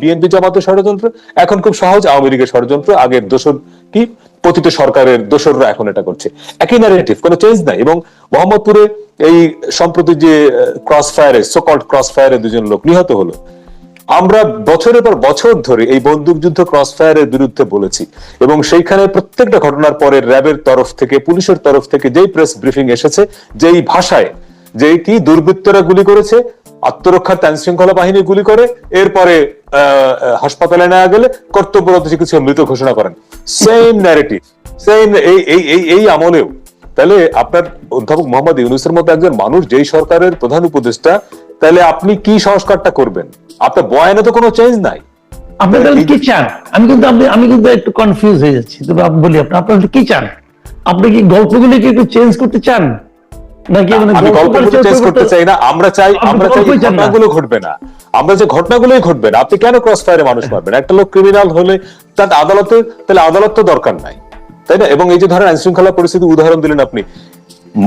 BNP জামাতের ষড়যন্ত্র, এখন খুব সহজ আওয়ামী লীগের ষড়যন্ত্র আগের দোসর কি? পতিত সরকারের দোসররা এখন এটা করছে। একই ন্যারেটিভ কোনো চেঞ্জ নাই এবং মোহাম্মদপুরে এই সম্প্রতি যে ক্রস ফায়ারে সোকল্ড ক্রস ফায়ারে দুজন লোক নিহত হলো। আমরা বছরের পর বছর ধরে এই বন্দুকযুদ্ধ ক্রস ফায়ারের বিরুদ্ধে বলেছি এবং সেইখানে প্রত্যেকটা ঘটনার পরে র্যাবের তরফ থেকে, পুলিশের তরফ থেকে যেই প্রেস ব্রিফিং এসেছে, যেই ভাষায় যে কি দুর্বৃত্তরা গুলি করেছে আত্মরক্ষার আইন শৃঙ্খলা বাহিনী গুলি করে এরপরে হাসপাতালে নেওয়া গেলে কর্তব্যরত চিকিৎসক মৃত ঘোষণা করেন। সেম ন্যারেটিভ সেম এই এই এই আমলেও। তাহলে আপনার অধ্যাপক মোহাম্মদ ইউনুসের মতো একজন মানুষ যেই সরকারের প্রধান উপদেষ্টা তাহলে আপনি কি সংস্কারটা করবেন? আপনার বয়ানে তো কোনো চেঞ্জ নাই। আপনি তাহলে কি চান? আমি কিন্তু আপনি আমি কিন্তু একটু কনফিউজ হয়ে যাচ্ছি। তবে আপনি বলি আপনি আপনার কি চান? আপনি কি গল্পগুলিকে একটু চেঞ্জ করতে চান? নাকি মানে আমি গল্পগুলো করতে চাই না আমরা চাই আমরা চাই। ঘটনাগুলো ঘটবে না। আমরা যে ঘটনাগুলোই ঘটবে না আপনি কেন ক্রস ফায়ারে মানুষ মারবেন? একটা লোক ক্রিমিনাল হলে তার আদালতে তাহলে আদালত তো দরকার নাই তাই না? এবং এই যে ধরেন আইন শৃঙ্খলা পরিস্থিতি উদাহরণ দিলেন আপনি।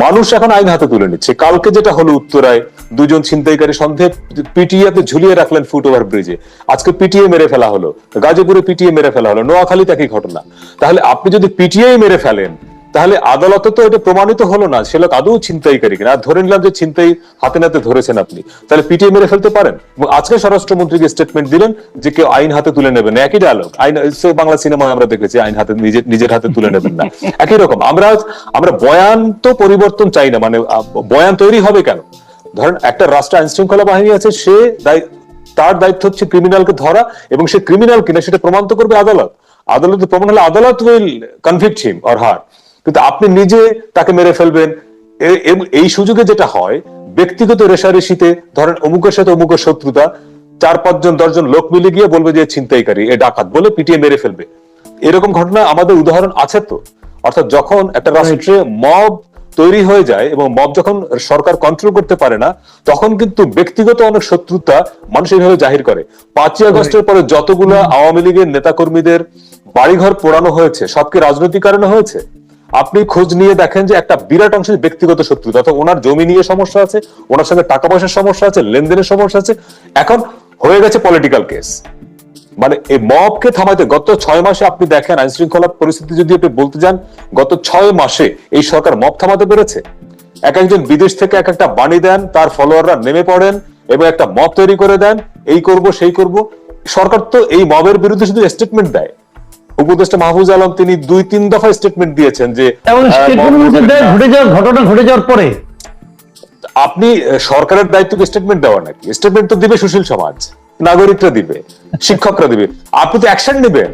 মানুষ এখন আইন হাতে তুলে নিচ্ছে। কালকে যেটা হলো উত্তরায় দুজন ছিনতাইকারী সন্দেহে পিটিএতে ঝুলিয়ে রাখলেন ফুট ওভার ব্রিজে। আজকে পিটিএ মেরে ফেলা হলো গাজীপুরে পিটিএ মেরে ফেলা হলো নোয়াখালীতে একই ঘটনা। তাহলে আপনি যদি পিটিএ মেরে ফেলেন তাহলে আদালতে তো এটা প্রমাণিত হলো না। সে লোক আদৌ ছিনতাইকারী কিনা? ধরে নিলাম যে ছিনতাই হাতে নাতে ধরেছেন আপনি। তাহলে পিটিএ মেরে ফেলতে পারেন? আজকে স্বরাষ্ট্রমন্ত্রীকে স্টেটমেন্ট দিলেন যে কেউ আইন হাতে তুলে নেবেন, একই ডায়লগ আইন বাংলা সিনেমায় আমরা দেখেছি, আইন হাতে নিজের নিজের হাতে তুলে নেবেন না। একই রকম। আমরা আমরা বয়ান তো পরিবর্তন চাই না মানে বয়ান তৈরি হবে কেন? ধরেন একটা রাষ্ট্র আইন শৃঙ্খলা বাহিনী আছে, সে তার দায়িত্ব হচ্ছে ক্রিমিনালকে ধরা, এবং সে ক্রিমিনাল কিনা সেটা প্রমাণ তো করবে আদালত। আদালতে প্রমাণ হলে আদালত will convict him or her কিন্তু আপনি নিজে তাকে মেরে ফেলবেন। এই সুযোগে যেটা হয় ব্যক্তিগত রেশারেশিতে ধরেন অমুকের সাথে অমুকের শত্রুতা চার পাঁচজন দশজন লোক মিলে গিয়ে বলবে যে ছিনতাইকারী এ ডাকাত বলে পিটিয়ে মেরে ফেলবে। এরকম ঘটনা আমাদের উদাহরণ আছে তো। অর্থাৎ যখন একটা রাষ্ট্রে মব তৈরি হয়ে যায় এবং মব যখন সরকার কন্ট্রোল করতে পারে না তখন কিন্তু ব্যক্তিগত অনেক শত্রুতা মানুষ এইভাবে জাহির করে। পাঁচই আগস্টের পরে যতগুলো আওয়ামী লীগের নেতাকর্মীদের বাড়িঘর পোড়ানো হয়েছে সব কি রাজনৈতিক কারণে হয়েছে? আপনি খোঁজ নিয়ে দেখেন যে একটা বিরাট অংশের ব্যক্তিগত শত্রুতা, অর্থাৎ ওনার জমি নিয়ে সমস্যা আছে, ওনার সঙ্গে টাকা পয়সার সমস্যা আছে, লেনদেনের সমস্যা আছে। এখন হয়ে গেছে পলিটিক্যাল কেস মানে এই মবকে থামাইতে গত ছয় মাসে আপনি দেখেন আইন শৃঙ্খলা পরিস্থিতি যদি আপনি বলতে যান, গত ছয় মাসে এই সরকার মব থামাতে পেরেছে। এক একজন বিদেশ থেকে এক একটা বাণী দেন, তার ফলোয়াররা নেমে পড়েন এবং একটা মব তৈরি করে দেন, এই করব, সেই করব। সরকার তো এই মবের বিরুদ্ধে শুধু স্টেটমেন্ট দেয়। উপদেষ্টা মাহফুজ আলম তিনি দুই তিন দফা স্টেটমেন্ট দিয়েছেন যে ঘটে যাওয়ার ঘটনা ঘটে যাওয়ার পরে। আপনি সরকারের দায়িত্ব স্টেটমেন্ট দেওয়া নাকি? স্টেটমেন্ট তো দিবে সুশীল সমাজ নাগরিকরা দিবে শিক্ষকরা দিবে। আপনি তো অ্যাকশন নেবেন।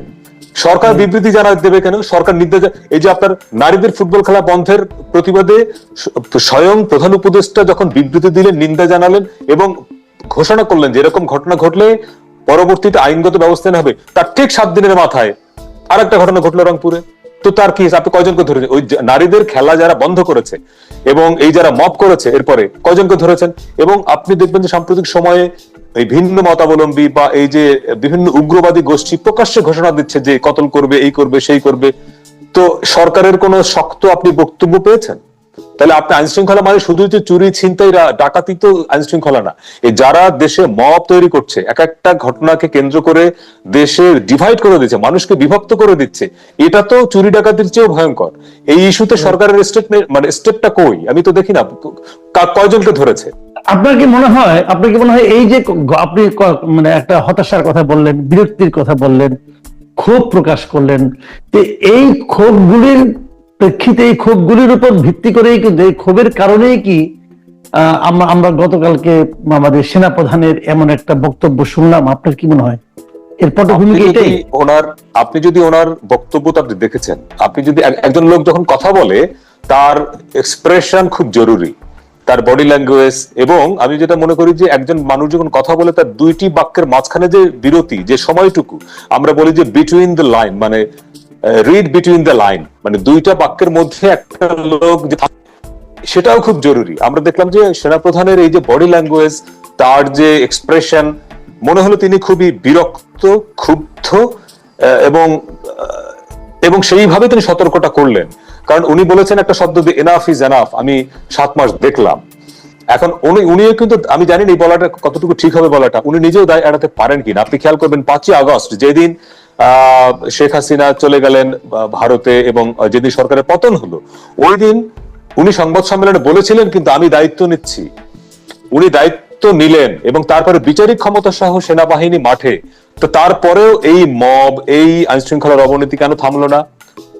সরকার বিবৃতি জানা দেবে কেন? সরকার নির্দেশ এই যে আপনার নারীদের ফুটবল খেলা বন্ধের প্রতিবাদে স্বয়ং প্রধান উপদেষ্টা যখন বিবৃতি দিলেন নিন্দা জানালেন এবং ঘোষণা করলেন যে এরকম ঘটনা ঘটলে পরবর্তীতে আইনগত ব্যবস্থা নেওয়া হবে তার ঠিক সাত দিনের মাথায় আর একটা ঘটনা ঘটলো রংপুরে। তো তার কি আপনি কয়জনকে ধরেছেন ওই নারীদের খেলা যারা বন্ধ করেছে এবং এই যারা মপ করেছে, এরপরে কয়জনকে ধরেছেন? এবং আপনি দেখবেন যে সাম্প্রতিক সময়ে এই ভিন্ন মতাবলম্বী বা এই যে বিভিন্ন উগ্রবাদী গোষ্ঠী প্রকাশ্যে ঘোষণা দিচ্ছে যে কতল করবে, এই করবে, সেই করবে। তো সরকারের কোন শক্ত আপনি বক্তব্য পেয়েছেন? তাহলে আপনি আইন শৃঙ্খলা মানে শুধু যে চুরি ছিনতাই ডাকাতি তো আইন শৃঙ্খলা না। এই যারা দেশে মব তৈরি করছে এক একটা ঘটনাকে কেন্দ্র করে দেশে ডিভাইড করে দিচ্ছে মানুষকে বিভক্ত করে দিচ্ছে এটা তো চুরি ডাকাতির চেয়েও ভয়ঙ্কর। এই ইস্যুতে সরকারের স্টেটমেন্ট মানে স্টেপটা কই? আমি তো দেখি না কয়জনকে ধরেছে? আপনার কি মনে হয় আপনার কি মনে হয় এই যে আপনি মানে একটা হতাশার কথা বললেন বিরক্তির কথা বললেন ক্ষোভ প্রকাশ করলেন এই ক্ষোভগুলির প্রেক্ষিতে এই ক্ষোভগুলির উপর ভিত্তি করেই কিন্তু এই ক্ষোভের কারণেই কি আমরা আমরা গতকালকে আমাদের সেনা প্রধানের এমন একটা বক্তব্য শুনলাম। আপনার কি মনে হয়? এর পটভূমি এটাই? ওনার আপনি যদি ওনার বক্তব্য আপনি দেখেছেন আপনি যদি একজন লোক যখন কথা বলে তার এক্সপ্রেশন খুব জরুরি তার বডি ল্যাঙ্গুয়েজ এবং আমি যেটা মনে করি যে একজন মানুষ যখন কথা বলে তার দুইটি বাক্যের মাঝখানে যে বিরতি যে সময়টুকু আমরা বলি যে বিটুইন দ্য লাইন মানে রিড বিটুইন দ্য লাইন মানে দুইটা বাক্যের মধ্যে একটা লোক সেটাও খুব জরুরি। আমরা দেখলাম যে সেনাপ্রধানের এই যে বডি ল্যাঙ্গুয়েজ তার যে এক্সপ্রেশন মনে হলো তিনি খুবই বিরক্ত ক্ষুব্ধ এবং এবং সেইভাবে তিনি সতর্কটা করলেন। কারণ উনি বলেছেন একটা শব্দ এনাফ ইজ এনাফ আমি সাত মাস দেখলাম। এখন উনি উনিও কিন্তু আমি জানি না বলাটা কতটুকু ঠিক হবে বলাটা উনি নিজেও দায় এড়াতে পারেন কিনা। আপনি খেয়াল করবেন পাঁচই আগস্ট যেদিন আহ, শেখ হাসিনা চলে গেলেন ভারতে এবং যেদিন সরকারের পতন হলো, ওই দিন উনি সংবাদ সম্মেলনে বলেছিলেন, কিন্তু আমি দায়িত্ব নিচ্ছি। উনি দায়িত্ব নিলেন এবং তারপরে বিচারিক ক্ষমতা সহ সেনাবাহিনী মাঠে। তো তারপরেও এই মব, এই আইনশৃঙ্খলার অবনতি কেন থামলো না?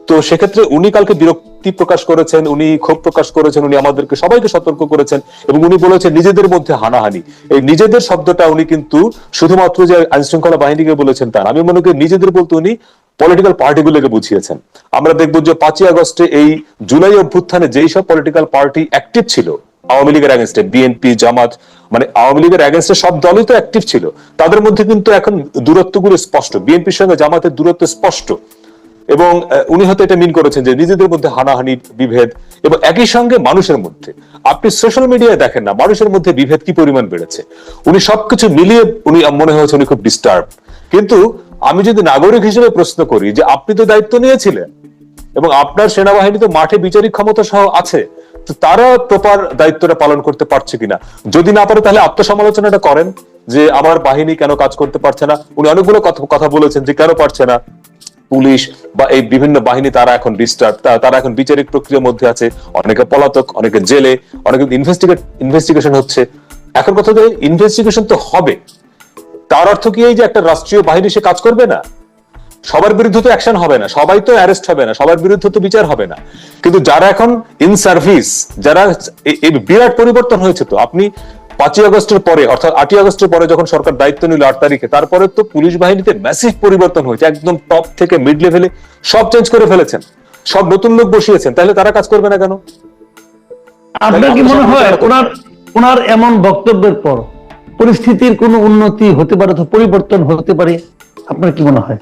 তো সেক্ষেত্রে উনি কালকে বিরক্তি প্রকাশ করেছেন, উনি ক্ষোভ প্রকাশ করেছেন, উনি আমাদেরকে সবাইকে সতর্ক করেছেন এবং উনি বলেছেন নিজেদের মধ্যে হানাহানি। এই নিজেদের শব্দটা উনি কিন্তু শুধুমাত্র যে আইন শৃঙ্খলা বাহিনীকে বলেছেন তার আমি মনে করি নিজেদের বলতে উনি পলিটিক্যাল পার্টিগুলোকে বুঝিয়েছেন। আমরা দেখব যে পাঁচই আগস্টে এই জুলাই অভ্যুত্থানে যেই সব পলিটিক্যাল পার্টি অ্যাক্টিভ ছিল, আওয়ামী লীগের অ্যাগেনস্টে বিএনপি জামাত মানে আওয়ামী লীগের অ্যাগেনস্টে সব দলই তো অ্যাক্টিভ ছিল। তাদের মধ্যে কিন্তু এখন দূরত্বগুলো স্পষ্ট। বিএনপির সঙ্গে জামাতের দূরত্ব স্পষ্ট। এবং উনি হয়তো এটা মিন করেছেন যে নিজেদের মধ্যে হানাহানি, বিভেদ এবং একই সঙ্গে মানুষের মধ্যে। আপনি সোশ্যাল মিডিয়ায় দেখেন না, মানুষের মধ্যে বিভেদ কি পরিমাণ বেড়েছে? উনি সবকিছু মিলিয়ে উনি মনে হয়েছে উনি খুব ডিস্টার্ব কিন্তু আমি যদি নাগরিক হিসেবে প্রশ্ন করি যে আপনি তো দায়িত্ব নিয়েছিলেন এবং আপনার সেনাবাহিনী তো মাঠে বিচারিক ক্ষমতা সহ আছে, তো তারা প্রপার দায়িত্বটা পালন করতে পারছে কিনা? যদি না পারে তাহলে আত্মসমালোচনাটা করেন যে আমার বাহিনী কেন কাজ করতে পারছে না? উনি অনেকগুলো কথা কথা বলেছেন যে কেন পারছে না? পুলিশ বা এই বিভিন্ন বাহিনী তারা এখন ডিস্টার্ব তারা এখন বিচারিক প্রক্রিয়ার মধ্যে আছে। অনেকে পলাতক, অনেকে জেলে, অনেকে ইনভেস্টিগেট ইনভেস্টিগেশন হচ্ছে। এখন কথা যে ইনভেস্টিগেশন তো হবে। তার অর্থ কি এই যে একটা রাষ্ট্রীয় বাহিনী সে কাজ করবে না? সবার বিরুদ্ধে তো অ্যাকশন হবে না, সবাই তো অ্যারেস্ট হবে না, সবার বিরুদ্ধে তো বিচার হবে না। কিন্তু যারা এখন ইন সার্ভিস যারা বিরাট পরিবর্তন হয়েছে তো, আপনি পাঁচই আগস্টের পরে অর্থাৎ আটই আগস্টের পরে যখন সরকার দায়িত্ব নিল আট তারিখে তারপরে তো পুলিশ বাহিনীতে ম্যাসিভ পরিবর্তন হয়েছে একদম টপ থেকে মিড লেভেলে সব চেঞ্জ করে ফেলেছেন। সব নতুন লোক বসিয়েছেন তাহলে তারা কাজ করবে না কেন? আপনার কি মনে হয় ওনার ওনার এমন বক্তব্যের পর পরিস্থিতির কোনো উন্নতি হতে পারে অথবা পরিবর্তন হতে পারে? আপনার কি মনে হয়?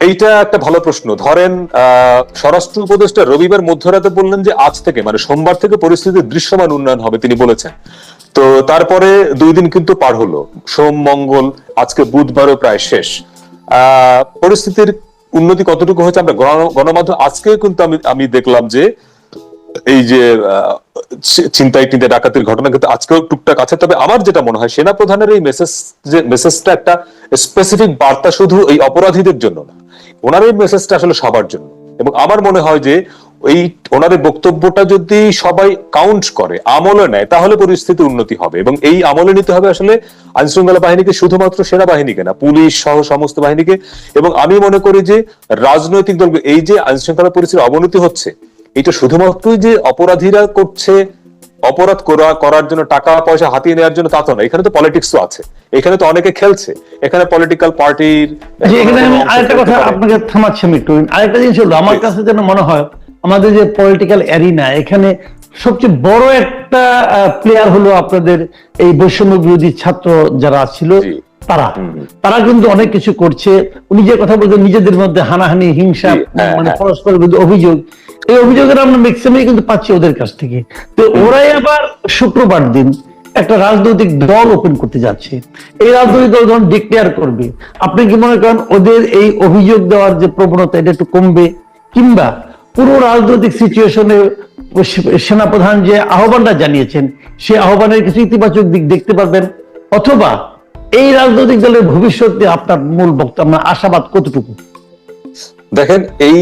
এইটা একটা ভালো প্রশ্ন। ধরেন আহ, স্বরাষ্ট্র উপদেষ্টা রবিবার মধ্যরাতে বললেন যে আজ থেকে মানে সোমবার থেকে পরিস্থিতির দৃশ্যমান উন্নয়ন হবে তিনি বলেছেন। তো তারপরে দুই দিন কিন্তু পার হলো। সোম মঙ্গল আজকে বুধবারও প্রায় শেষ। পরিস্থিতির উন্নতি কতটুকু হয়েছে আমরা গণমাধ্যম আজকে কিন্তু আমি আমি দেখলাম যে এই যে আহ, ছি- ডাকাতির ঘটনা কিন্তু আজকেও টুকটাক আছে। তবে আমার যেটা মনে হয় সেনা প্রধানের এই মেসেজ যে মেসেজটা একটা স্পেসিফিক বার্তা শুধু এই অপরাধীদের জন্য না ওনার এই মেসেজটা আসলে সবার জন্য। এবং আমার মনে হয় যে এই ওনার এই বক্তব্যটা যদি সবাই কাউন্ট করে আমলে নেয় তাহলে পরিস্থিতি উন্নতি হবে। এবং এই আমলে নিতে হবে আসলে আইন শৃঙ্খলা বাহিনীকে শুধুমাত্র সেনাবাহিনীকে না পুলিশ সহ সমস্ত বাহিনীকে। এবং আমি মনে করি যে রাজনৈতিক দল এই যে আইন শৃঙ্খলা পরিস্থিতির অবনতি হচ্ছে এটা শুধুমাত্রই যে অপরাধীরা করছে অপরাধ করা করার জন্য টাকা পয়সা হাতিয়ে নেওয়ার জন্য তা তো না। এখানে তো পলিটিক্সও আছে। এখানে তো অনেকে খেলছে। এখানে পলিটিক্যাল পার্টির এখানে আমি আরেকটা কথা আপনাকে থামাচ্ছি আমি একটু। আরেকটা জিনিস হলো আমার কাছে যেন মনে হয় আমাদের যে পলিটিক্যাল অ্যারিনা এখানে সবচেয়ে বড় একটা প্লেয়ার হলো আপনাদের এই বৈষম্য বিরোধী ছাত্র যারা ছিল তারা। তারা কিন্তু অনেক কিছু করছে। উনি যে কথা বলছেন নিজেদের মধ্যে হানাহানি হিংসা হ্যাঁ, মানে হ্যাঁ। পরস্পর বিরুদ্ধে অভিযোগ এই অভিযোগের আমরা ম্যাক্সিমামই কিন্তু পাচ্ছি ওদের কাছ থেকে। তো ওরাই আবার শুক্রবার দিন একটা রাজনৈতিক দল ওপেন করতে যাচ্ছে। এই রাজনৈতিক দল যখন ডিক্লেয়ার করবে আপনি কি মনে করেন ওদের এই অভিযোগ দেওয়ার যে প্রবণতা এটা একটু কমবে? কিংবা পুরো রাজনৈতিক সিচুয়েশনে সেনাপ্রধান যে আহ্বানটা জানিয়েছেন, সে আহ্বানের কিছু ইতিবাচক দিক দেখতে পারবেন, অথবা এই রাজনৈতিক দলের ভবিষ্যতে আপনার মূল বক্তব্য আশাবাদ কতটুকু? দেখেন, এই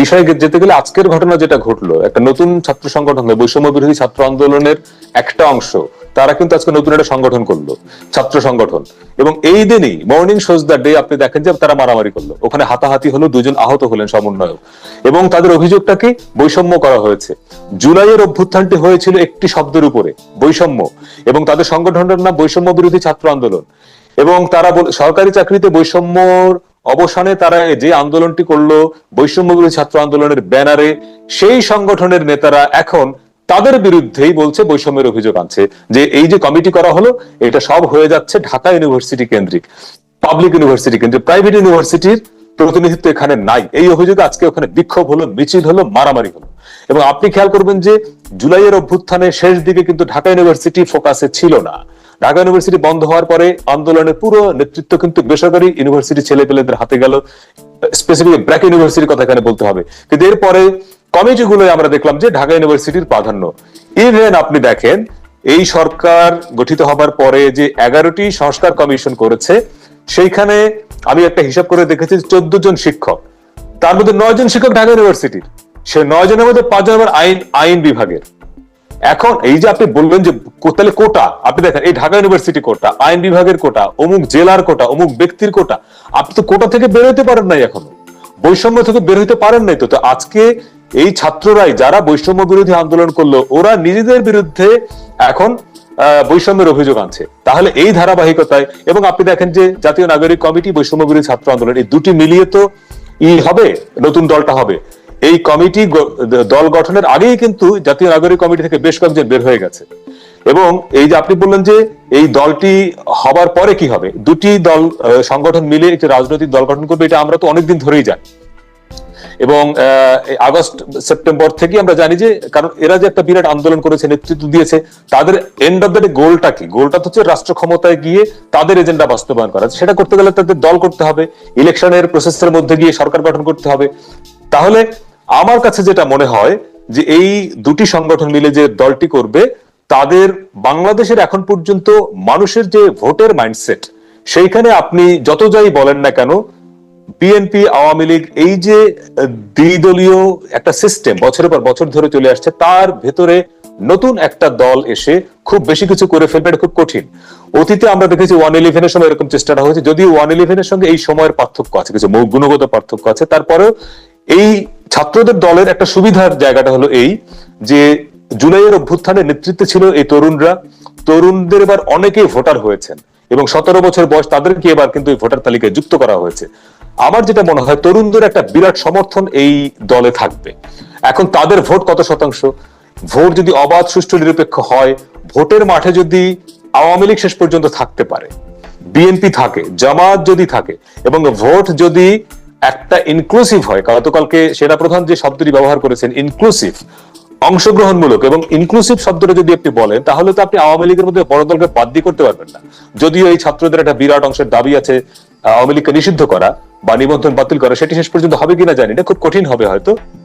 বিষয়ে যেতে গেলে আজকের ঘটনা যেটা ঘটলো, একটা নতুন ছাত্র সংগঠন বৈষম্য বিরোধী ছাত্র আন্দোলনের একটা অংশ। তারা কিন্তু আজকে নতুন একটা সংগঠন করল, ছাত্র সংগঠন। এবং এই দিনই মর্নিং শোজ দ্য ডে আপনি দেখেন যে তারা মারামারি করল। ওখানে হাতাহাতি হলো, দুজন আহত হলেন সমন্বয়ক। এবং তাদের অভিযোগটাকে বৈষম্য করা হয়েছে। জুলাইয়ের অভ্যুত্থানটি হয়েছিল একটি শব্দের উপরে, বৈষম্য। এবং তাদের সংগঠনটার নাম বৈষম্য বিরোধী ছাত্র আন্দোলন। এবং তারা সরকারি চাকরিতে বৈষম্যর অবসানে তারা যে আন্দোলনটি করল বৈষম্য বিরোধী ছাত্র আন্দোলনের ব্যানারে, সেই সংগঠনের নেতারা এখন তাদের বিরুদ্ধেই বলছে বৈষম্যের অভিযোগ আনছে। যে এই যে কমিটি করা হলো, এটা সব হয়ে যাচ্ছে ঢাকা ইউনিভার্সিটি কেন্দ্রিক, পাবলিক ইউনিভার্সিটি কেন্দ্রিক, প্রাইভেট ইউনিভার্সিটির প্রতিনিধিত্ব এখানে নাই। এই অভিযোগে আজকে ওখানে বিক্ষোভ হলো, মিছিল হলো, মারামারি হলো। এবং আপনি খেয়াল করবেন যে জুলাইয়ের অভ্যুত্থানের শেষ দিকে কিন্তু ঢাকা ইউনিভার্সিটি ফোকাসে ছিল না। ঢাকা ইউনিভার্সিটি বন্ধ হওয়ার পরে আন্দোলনের পুরো নেতৃত্ব কিন্তু বেসরকারি ইউনিভার্সিটি ছেলেপেলেদের হাতে গেল। স্পেসিফিক ব্র্যাক ইউনিভার্সিটির কথা এখানে বলতে হবে। কিন্তু এরপরে কমিটিগুলো আমরা দেখলাম যে ঢাকা ইউনিভার্সিটির প্রাধান্য। ইভেন আপনি দেখেন, এই সরকার গঠিত হবার পরে যে এগারোটি সংস্কার কমিশন করেছে, সেইখানে আমি একটা হিসাব করে দেখেছি চোদ্দ জন শিক্ষক। তার মধ্যে নয় জন শিক্ষক ঢাকা ইউনিভার্সিটির। সে নয় জনের মধ্যে পাঁচ জন আবার আইন আইন বিভাগের। এখন এই যে আপনি বলবেন যে তাহলে কোটা, আপনি দেখেন, এই ঢাকা ইউনিভার্সিটি কোটা, আইন বিভাগের কোটা, অমুক জেলার কোটা, অমুক ব্যক্তির কোটা, আপনি তো কোটা থেকে বের হতে পারেন নাই এখনও। বৈষম্য থেকে বের হতে পারেন নাই তো। তো আজকে এই ছাত্ররাই যারা বৈষম্য বিরোধী আন্দোলন করল, ওরা নিজেদের বিরুদ্ধে এখন বৈষম্যের অভিযোগ আনছে। তাহলে এই ধারাবাহিকতায়, এবং আপনি দেখেন যে জাতীয় নাগরিক কমিটি বৈষম্য বিরোধী ছাত্র আন্দোলন, এই দুটি মিলিয়ে তো ই হবে, নতুন দলটা হবে। এই কমিটি দল গঠনের আগেই কিন্তু জাতীয় নাগরিক কমিটি থেকে বেশ কয়েকজন বের হয়ে গেছে। এবং এই যে আপনি বললেন যে এই দলটি হবার পরে কি হবে? দুটি দল সংগঠন মিলে একটি রাজনৈতিক দল গঠন করবে, এটা আমরা তো অনেকদিন ধরেই জানি। এবং আগস্ট, সেপ্টেম্বর থেকে আমরা জানি যে, কারণ এরা যে একটা বিরাট আন্দোলন করেছে, নেতৃত্ব দিয়েছে, তাদের এন্ড অফ দ্য ডে গোলটা কি? গোলটা হচ্ছে রাষ্ট্র ক্ষমতায় গিয়ে তাদের এজেন্ডা বাস্তবায়ন করা। সেটা করতে গেলে তাদের দল করতে হবে ইলেকশনের প্রসেসের মধ্যে গিয়ে সরকার গঠন করতে হবে। তাহলে আমার কাছে যেটা মনে হয় যে এই দুটি সংগঠন মিলে যে দলটি করবে, তাদের বাংলাদেশের এখন পর্যন্ত মানুষের যে ভোটের মাইন্ডসেট সেইখানে আপনি যত যাই বলেন না কেন বিএনপি আওয়ামী লীগ, এই যে দ্বিদলীয় একটা সিস্টেম বছরের পর বছর ধরে চলে আসছে, তার ভেতরে নতুন একটা দল এসে খুব বেশি কিছু করে ফেলবে, এটা খুব কঠিন। অতীতে আমরা দেখেছি ওয়ান ইলেভেনের সময় এরকম চেষ্টাটা হয়েছে, যদিও ওয়ান ইলেভেনের সঙ্গে এই সময়ের পার্থক্য আছে, কিছু গুণগত পার্থক্য আছে, তারপরেও এই ছাত্রদের দলের একটা সুবিধার জায়গাটা হলো এই, যে জুলাইয়ের অভ্যুত্থানের নেতৃত্বে ছিল এই তরুণরা। তরুণদের এবার অনেকেই ভোটার হয়েছেন এবং সতেরো বছর বয়স তাদেরকে এবার কিন্তু এই ভোটার তালিকায় যুক্ত করা হয়েছে। আমার যেটা মনে হয়, তরুণদের একটা বিরাট সমর্থন এই দলে থাকবে। এখন তাদের ভোট কত শতাংশ? ভোট যদি অবাধ, সুষ্ঠু, নিরপেক্ষ হয়, ভোটের মাঠে যদি আওয়ামী লীগ শেষ পর্যন্ত থাকতে পারে, বিএনপি থাকে, জামাত যদি থাকে, এবং ভোট যদি একটা ইনক্লুসিভ হয়। গতকালকে সেরা প্রধান যে শব্দটি ব্যবহার করেছেন ইনক্লুসিভ অংশগ্রহণমূলক এবং ইনক্লুসিভ শব্দটা যদি আপনি বলেন, তাহলে তো আপনি আওয়ামী লীগের মধ্যে বড় দলকে বাদ দিয়ে করতে পারবেন না। যদিও এই ছাত্রদের একটা বিরাট অংশের দাবি আছে, আওয়ামী লীগকে নিষিদ্ধ করা বা নিবন্ধন বাতিল করা, সেটি শেষ পর্যন্ত হবে কিনা জানি না, খুব কঠিন হবে হয়তো।